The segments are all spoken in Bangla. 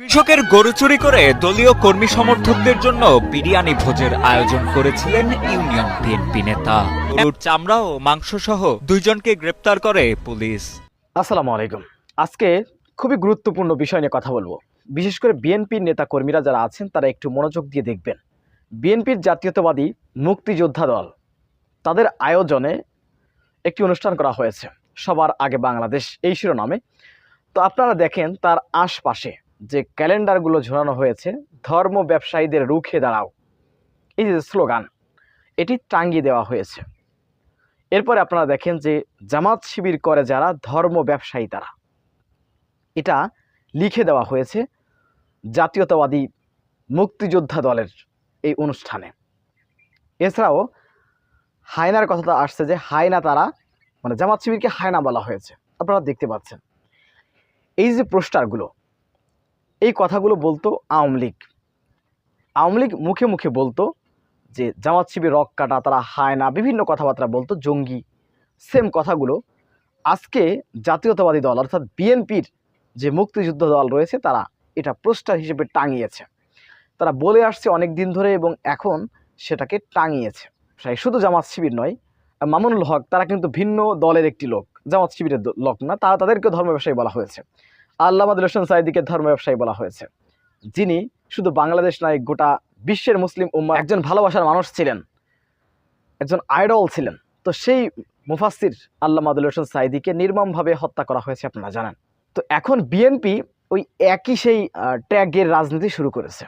কৃষকের গরু চুরি করে দলীয় কর্মী সমর্থকদের জন্য বিরিয়ানি ভোজের আয়োজন করেছিলেন ইউনিয়ন বিএনপি নেতা। চামড়া ও মাংস সহ দুইজনকে গ্রেপ্তার করে পুলিশ। আসসালামু আলাইকুম। আজকে খুবই গুরুত্বপূর্ণ বিষয় নিয়ে কথা বলব। বিশেষ করে বিএনপির নেতা কর্মীরা যারা আছেন, তারা একটু মনোযোগ দিয়ে দেখবেন। বিএনপির জাতীয়তাবাদী মুক্তিযোদ্ধা দল, তাদের আয়োজনে একটি অনুষ্ঠান করা হয়েছে। সবার আগে বাংলাদেশ, এই শিরোনামে। তো আপনারা দেখেন, তার আশপাশে যে ক্যালেন্ডারগুলো ঝোলানো হয়েছে, ধর্ম ব্যবসায়ীদের রুখে দাঁড়াও। এই যে স্লোগান, এটি টাঙ্গিয়ে দেওয়া হয়েছে। এরপরে আপনারা দেখেন যে জামাত শিবির করে যারা, ধর্ম ব্যবসায়ী তারা। এটা লিখে দেওয়া হয়েছে জাতীয়তাবাদী মুক্তিযোদ্ধা দলের এই অনুষ্ঠানে। এছাড়াও হায়নার কথাটা আসছে যে হায়না তারা মানে জামাত শিবিরকে হায়না বলা হয়েছে। আপনারা দেখতে পাচ্ছেন। এই যে পোস্টারগুলো এই কথাগুলো বলতো আওয়ামী লীগ। আওয়ামী লীগ মুখে মুখে বলতো যে জামাত শিবির রক কাটা, তারা হায়না বিভিন্ন কথাবার্তা বলতো, জঙ্গি। সেম কথাগুলো। আজকে জাতীয়তাবাদী দল, অর্থাৎ বিএনপির যে মুক্তিযুদ্ধ দল রয়েছে, তারা এটা পোস্টার হিসেবে টাঙিয়েছে। তারা বলে আসছে অনেক দিন ধরে এবং এখন সেটাকে টাঙিয়েছে। সেই শুধু জামাত শিবির নয়, মামুনুল হক, তারা কিন্তু ভিন্ন দলের একটি লোক। জামাত শিবিরের লোক না, তারা তাদেরকে ধর্ম ব্যবসায়ী বলা হয়েছে। আল্লাহ হোসেন সাইদিকে ধর্ম ব্যবসায়ী বলা হয়েছে। যিনি শুধু বাংলাদেশ নয়, গোটা বিশ্বের মুসলিম উম্মা একজন ভালোবাসার মানুষ ছিলেন, একজন আইডল ছিলেন। তো সেই মুফাসির আল্লাহ মাদুল হোসেন সাইদিকে নির্মমভাবে হত্যা করা হয়েছে আপনারা জানেন। তো এখন বিএনপি ওই একই সেই ট্যাগের রাজনীতি শুরু করেছে।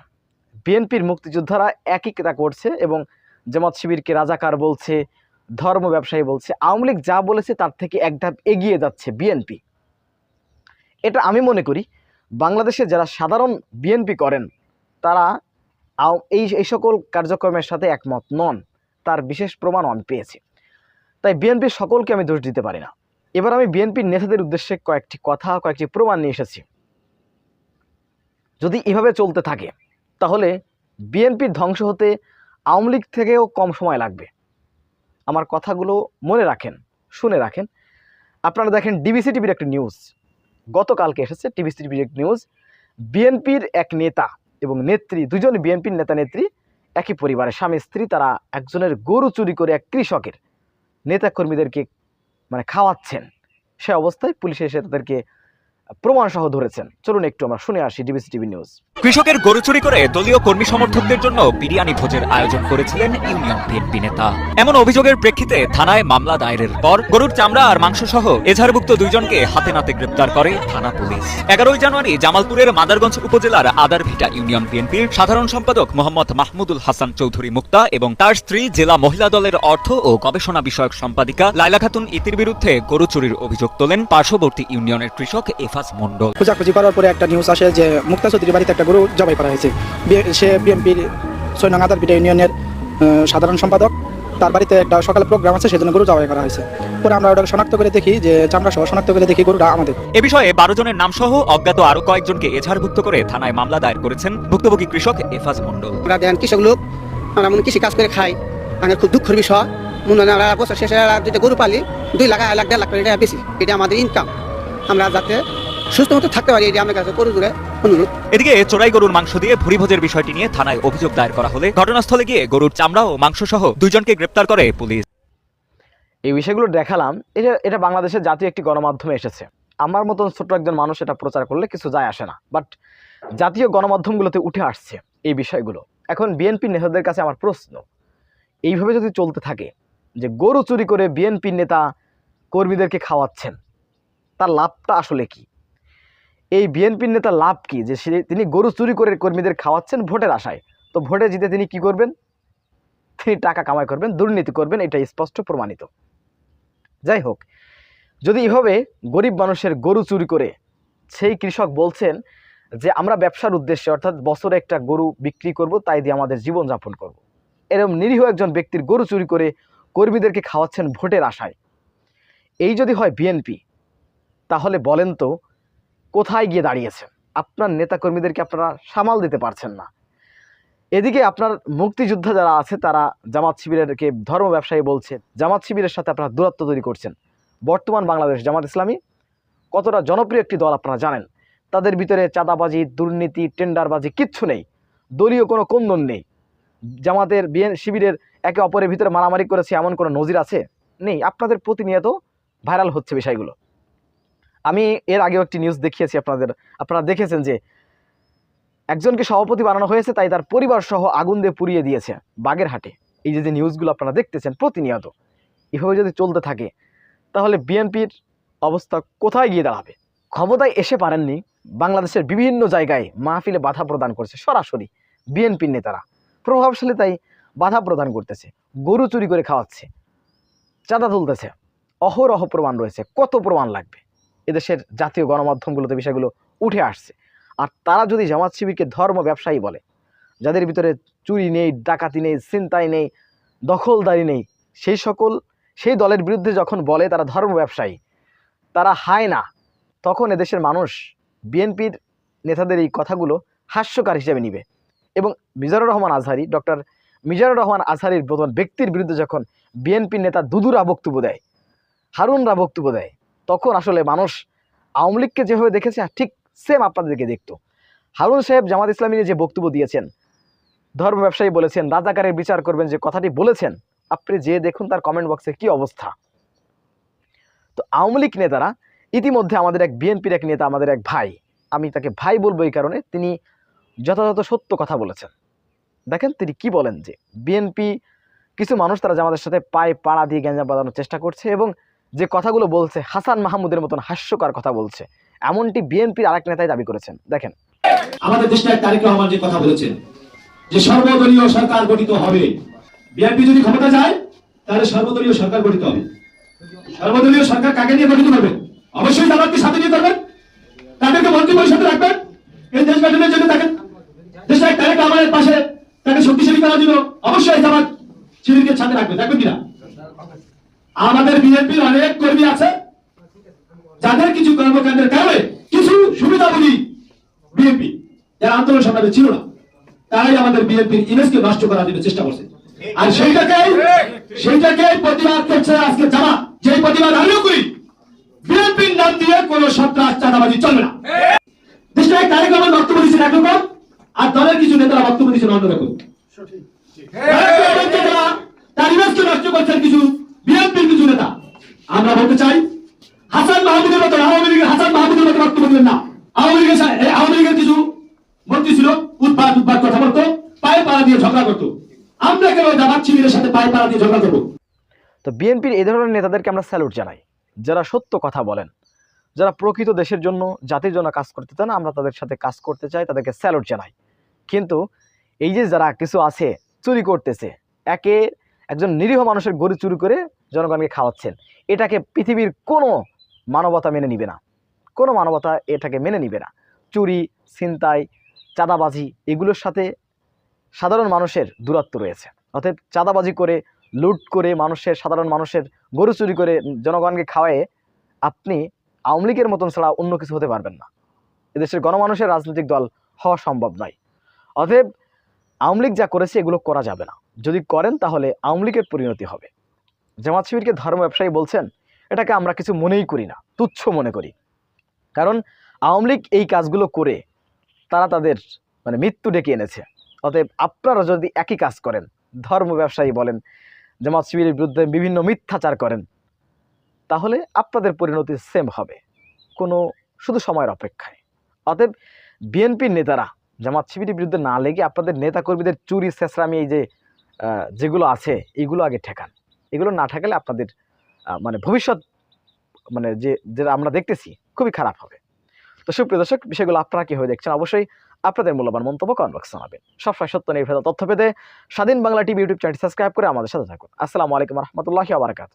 বিএনপির মুক্তিযোদ্ধারা একই কেতা করছে এবং জামাত শিবিরকে রাজাকার বলছে, ধর্ম ব্যবসায়ী বলছে। আওয়ামী লীগ যা বলেছে তার থেকে এক ধাপ এগিয়ে যাচ্ছে বিএনপি এটা আমি মনে করি, বাংলাদেশে যারা সাধারণ বিএনপি করেন, তারা এই এই সকল কার্যক্রমের সাথে একমত নন। তার বিশেষ প্রমাণও আমি পেয়েছি। তাই বিএনপির সকলকে আমি দোষ দিতে পারি না। এবার আমি বিএনপির নেতাদের উদ্দেশ্যে কয়েকটি কথা, কয়েকটি প্রমাণ নিয়ে এসেছি। যদি এভাবে চলতে থাকে, তাহলে বিএনপির ধ্বংস হতে আওয়ামী লীগ থেকেও কম সময় লাগবে। আমার কথাগুলো মনে রাখেন, শুনে রাখেন। আপনারা দেখেন, ডিবিসি টিভির একটা নিউজ। গতকালকে এসেছে টিভি টিভির এক নিউজ বিএনপির এক নেতা এবং নেত্রী, দুজন বিএনপির নেতা নেত্রী একই পরিবারে স্বামী, স্ত্রী, তারা একজনের গরু চুরি করে এক কৃষকের নেতাকর্মীদেরকে মানে খাওয়াচ্ছেন। সে অবস্থায় পুলিশ এসে তাদেরকে প্রমাণসহ ধরেছেন। চলুন একটু আমরা শুনে আসি ডিবিসি টিভি নিউজ কৃষকের গরু চুরি করে দলীয় কর্মী সমর্থকদের জন্য বিরিয়ানি ভোজের আয়োজন করেছিলেন ইউনিয়ন বিএনপি নেতা এমন অভিযোগের প্রেক্ষিতে থানায় মামলা দায়েরের পর গরুর চামড়া আর মাংস সহ এজাহারভুক্ত দুইজনকে হাতে নাতে গ্রেপ্তার করে থানা পুলিশ। এগারোই জানুয়ারি জামালপুরের মাদারগঞ্জ উপজেলার আদারভিটা ইউনিয়ন বিএনপির সাধারণ সম্পাদক মোহাম্মদ মাহমুদুল হাসান চৌধুরী মুক্তা এবং তার স্ত্রী জেলা মহিলা দলের অর্থ ও গবেষণা বিষয়ক সম্পাদিকা লাইলা খাতুন ইতির বিরুদ্ধে গরু চুরির অভিযোগ তোলেন পার্শ্ববর্তী ইউনিয়নের কৃষক এফাজ মণ্ডল। খোঁজাখুঁজি করার পরে একটা নিউজ আসে যে মুক্তা চৌধুরীর বাড়িতে একটা গরু জবাই করা হয়েছে। সে বিএনপির ছয় নং আদারপিটা ইউনিয়নের সাধারণ সম্পাদক। তার বাড়িতে একটা সকালে প্রোগ্রাম আছে সেজন্য গরু জবাই করা হয়েছে। পরে আমরা ওটা শনাক্ত করে দেখি যে চামড়া সহ শনাক্ত করে দেখি গরুটা আমাদের। এ বিষয়ে বারো জনের নাম সহ অজ্ঞাত আরও কয়েকজনকে এজাহারভুক্ত করে থানায় মামলা দায়ের করেছেন ভুক্তভোগী কৃষক এফাজ মণ্ডল। আমরা দেন কৃষক লোক আমরা মনে কৃষি কাজ করে খাই। মানে খুব দুঃখের বিষয়। মনে হয় আমরা বছর শেষে যদি গরু পালি দুই লাখ আড়াই লাখ দেড় লাখ করে এটা বেশি। এটা আমাদের ইনকাম আমরা যাতে সুস্থ মতো থাকতে পারি এটা আমার কাছে করে দূরে অনুরোধ। এদিকে চোরাই গরুর মাংস দিয়ে ভুরিভোজের বিষয়টি নিয়ে থানায় অভিযোগ দায়ের করা হলে ঘটনাস্থলে গিয়ে গরুর চামড়া ও মাংস সহ দুইজনকে গ্রেপ্তার করে পুলিশ। এই বিষয়গুলো দেখালাম এটা এটা বাংলাদেশের জাতীয় একটি গণমাধ্যমে এসেছে। আমার মতন ছোট্ট একজন মানুষ এটা প্রচার করলে কিছু যায় আসে না বাট জাতীয় গণমাধ্যমগুলোতে উঠে আসছে এই বিষয়গুলো। এখন বিএনপি নেতাদের কাছে আমার প্রশ্ন এইভাবে যদি চলতে থাকে যে গরু চুরি করে বিএনপি নেতা কর্মীদেরকে খাওয়াচ্ছেন তার লাভটা আসলে কি? এই বিএনপির নেতা লাভ কি? যে তিনি গরু চুরি করে কর্মীদের খাওয়াচ্ছেন ভোটের আশায়। তো ভোটে জিতে তিনি কি করবেন? তিনি টাকা কামাই করবেন, দুর্নীতি করবেন এটা স্পষ্ট প্রমাণিত। যাই হোক, যদি এভাবে গরিব মানুষের গরু চুরি করে সেই কৃষক বলছেন যে আমরা ব্যবসার উদ্দেশ্যে অর্থাৎ বছরে একটা গরু বিক্রি করব, তাই দিয়ে আমাদের জীবনযাপন করব। এরকম নিরীহ একজন ব্যক্তির গরু চুরি করে কর্মীদেরকে খাওয়াচ্ছেন ভোটের আশায়। এই যদি হয় বিএনপি, তাহলে বলেন তো কোথায় গিয়ে দাঁড়িয়েছেন? আপনার নেতাকর্মীদেরকে আপনারা সামাল দিতে পারছেন না। এদিকে আপনার মুক্তিযোদ্ধা যারা আছে, তারা জামাত শিবিরেরকে ধর্ম ব্যবসায়ী বলছে। জামাত শিবিরের সাথে আপনারা দূরত্ব তৈরি করছেন। বর্তমান বাংলাদেশ জামাত ইসলামী কতটা জনপ্রিয় একটি দল আপনারা জানেন। তাদের ভিতরে চাঁদাবাজি, দুর্নীতি, টেন্ডারবাজি কিচ্ছু নেই। দলীয় কোনো কন্দন নেই। জামাতের বিএন শিবিরের একে অপরের ভিতরে মারামারি করেছে এমন কোনো নজির আছে? নেই। আপনাদের প্রতিনিয়ত ভাইরাল হচ্ছে বিষয়গুলো। আমি এর আগেও একটি নিউজ দেখিয়েছি আপনাদের। আপনারা দেখেছেন যে, একজনকে সভাপতি বানানো হয়েছে, তাই তার পরিবার সহ আগুন দিয়ে পুড়িয়ে দিয়েছে বাগেরহাটে। এই যে যে নিউজগুলো আপনারা দেখতেছেন, প্রতিনিয়ত, এভাবে যদি চলতে থাকে, তাহলে বিএনপির অবস্থা কোথায় গিয়ে দাঁড়াবে? ক্ষমতায় এসে পারেননি, বাংলাদেশের বিভিন্ন জায়গায় মাহফিলে বাধা প্রদান করছে, সরাসরি বিএনপির নেতারা। প্রভাবশালী তাই বাধা প্রদান করতেছে, গরু চুরি করে খাওয়াচ্ছে, চাঁদা তুলতেছে, অহরহ প্রমাণ রয়েছে, কত প্রমাণ লাগবে? এদেশের জাতীয় গণমাধ্যমগুলোতে বিষয়গুলো উঠে আসছে। আর তারা যদি জামাত শিবিরকে ধর্ম ব্যবসায়ী বলে, যাদের ভিতরে চুরি নেই, ডাকাতি নেই, ছিনতাই নেই, দখলদারি নেই সেই সকল, সেই দলের বিরুদ্ধে যখন বলে তারা ধর্ম ব্যবসায়ী, তারা হায় না, তখন এদেশের মানুষ বিএনপির নেতাদের এই কথাগুলো হাস্যকার হিসেবে নিবে। এবং মিজানুর রহমান আজহারি, ডক্টর মিজানুর রহমান আজহারির প্রধান ব্যক্তির বিরুদ্ধে যখন বিএনপির নেতা দুদুরা বক্তব্য দেয়, হারুনরা বক্তব্য দেয় তখন আসলে মানুষ আওয়ামী লীগকে যেভাবে দেখেছে ঠিক সেম আপনাদেরকে দেখতো। হারুন সাহেব জামাত ইসলামী যে বক্তব্য দিয়েছেন, ধর্ম ব্যবসায়ী বলেছেন, রাজাকারের বিচার করবেন যে কথাটি বলেছেন, আপনি যে দেখুন তার কমেন্ট বক্সে কি অবস্থা। তো আওয়ামী লীগ নেতারা ইতিমধ্যে আমাদের এক বিএনপির এক নেতা, আমাদের এক ভাই, আমি তাকে ভাই বলব এই কারণে, তিনি যথাযথ সত্য কথা বলেছেন। দেখেন তিনি কি বলেন যে, বিএনপি কিছু মানুষ তারা জামাতের সাথে পায়ে পাড়া দিয়ে গ্যাঞ্জাম বাঁধানোর চেষ্টা করছে এবং যে কথাগুলো বলছে, হাসান মাহমুদের মতন হাস্যকর কথা বলছে। এমনটি বিএনপির আরেক নেতাই দাবি করেছেন। দেখেন। আমাদের দেশটা তারিক রহমান যে কথা বলেছেন, যে সর্বদলীয় সরকার গঠিত হবে। বিএনপি যদি ক্ষমতা যায়, তাহলে সর্বদলীয় সরকার গঠিত হবে। সর্বদলীয় সরকার কাকে নিয়ে গঠিত করবে অবশ্যই জামাতকে সাথে নিয়ে করবেন। তাদেরকে মন্ত্রী পরিষদে রাখবেন। এই দেশ গঠনের জন্য তাকে দেশটা তারেক রহমানের পাশে তাকে শক্তিশালী করার জন্য অবশ্যই জামাত শিবিরকে সাথে রাখবে। দেখবেন কিনা? আমাদের বিএনপির অনেক কর্মী আছে। যাদের কিছু কর্মকাণ্ডের কারণে কিছু সুবিধাভোগী বিএনপি। যারা আন্দোলন সংগ্রামে ছিল না। তারাই আমাদের বিএনপির ইমেজকে নষ্ট করার জন্য চেষ্টা করছে। আর সেইটাকে সেইটাকে প্রতিবাদ করছে আজকে জামা। যে প্রতিবাদ আমিও করি। বিএনপির নাম দিয়ে কোন সন্ত্রাস, চাঁদাবাজি চলবে না। তারেক রহমান বক্তব্য দিচ্ছেন একরকম আর দলের কিছু নেতারা বক্তব্য দিচ্ছেন অন্যরকম তার ইমেজকে নষ্ট করছেন কিছু বিএনপির কিছু নেতা, আমরা বলতে চাই, হাসান মাহমুদের মতো আওয়ামী লীগের হাসান মাহমুদের মতো বক্তব্য দিলেন না। আওয়ামী লীগের আওয়ামী লীগের কিছু মন্ত্রী ছিল উৎপাদ উৎপাদ কথা বলতো, পায়ে পাড়া দিয়ে ঝগড়া করতো। আমরা কেন জামাত শিবিরের সাথে পায়ে পাড়া দিয়ে ঝগড়া করব? তো বিএনপির এই ধরনের নেতাদেরকে আমরা স্যালুট জানাই। যারা সত্য কথা বলেন, যারা প্রকৃত দেশের জন্য, জাতির জন্য কাজ করতে চান, আমরা তাদের সাথে কাজ করতে চাই, তাদেরকে স্যালুট জানাই। কিন্তু এই যে যারা কিছু আছে, চুরি করতেছে, একে একজন নিরীহ মানুষের গরু চুরি করে জনগণকে খাওয়াচ্ছেন। এটাকে পৃথিবীর কোনো মানবতা মেনে নিবে না। কোনো মানবতা এটাকে মেনে নিবে না। চুরি, ছিনতাই, চাঁদাবাজি এগুলোর সাথে সাধারণ মানুষের দূরত্ব রয়েছে। অতএব চাঁদাবাজি করে, লুট করে মানুষের, সাধারণ মানুষের গরু চুরি করে জনগণকে খাওয়ায়ে আপনি আওয়ামী লীগের মতন ছাড়া অন্য কিছু হতে পারবেন না। এদেশের গণমানুষের রাজনৈতিক দল হওয়া সম্ভব নয়। অতএব আওয়ামী লীগ যা করেছে, এগুলো করা যাবে না। যদি করেন, তাহলে আওয়ামী লীগের পরিণতি হবে। জামাত শিবিরকে ধর্ম ব্যবসায়ী বলছেন, এটাকে আমরা কিছু মনেই করি না, তুচ্ছ মনে করি। কারণ আওয়ামী লীগ এই কাজগুলো করে, তারা তাদের মানে মৃত্যু ডেকে এনেছে। অতএব আপনারা যদি একই কাজ করেন, ধর্ম ব্যবসায়ী বলেন, জামাত শিবিরের বিরুদ্ধে বিভিন্ন মিথ্যাচার করেন, তাহলে আপনাদের পরিণতি সেম হবে। কোনো, শুধু সময়ের অপেক্ষায়। অতএব বিএনপির নেতারা জামাত শিবিরের বিরুদ্ধে না লেগে আপনাদের নেতাকর্মীদের চুরি শেষরামি এই যে যেগুলো আছে, এগুলো আগে ঠেকান। এগুলো না ঠেকালে আপনাদের মানে ভবিষ্যৎ মানে যে, যেটা আমরা দেখতেছি, খুবই খারাপ হবে। তো সুপ্রিয় দর্শক, বিষয়গুলো আপনারা কীভাবে দেখছেন অবশ্যই আপনাদের মূল্যবান মন্তব্য কমেন্ট বক্সে জানাবেন। সবসময় সত্য নির্ভেদ তথ্য পেতে Swadhin Bangla TV YouTube channel subscribe করে আমাদের সাথে থাকুন। আসসালামু আলাইকুম রহমতুল্লাহি আবরকাত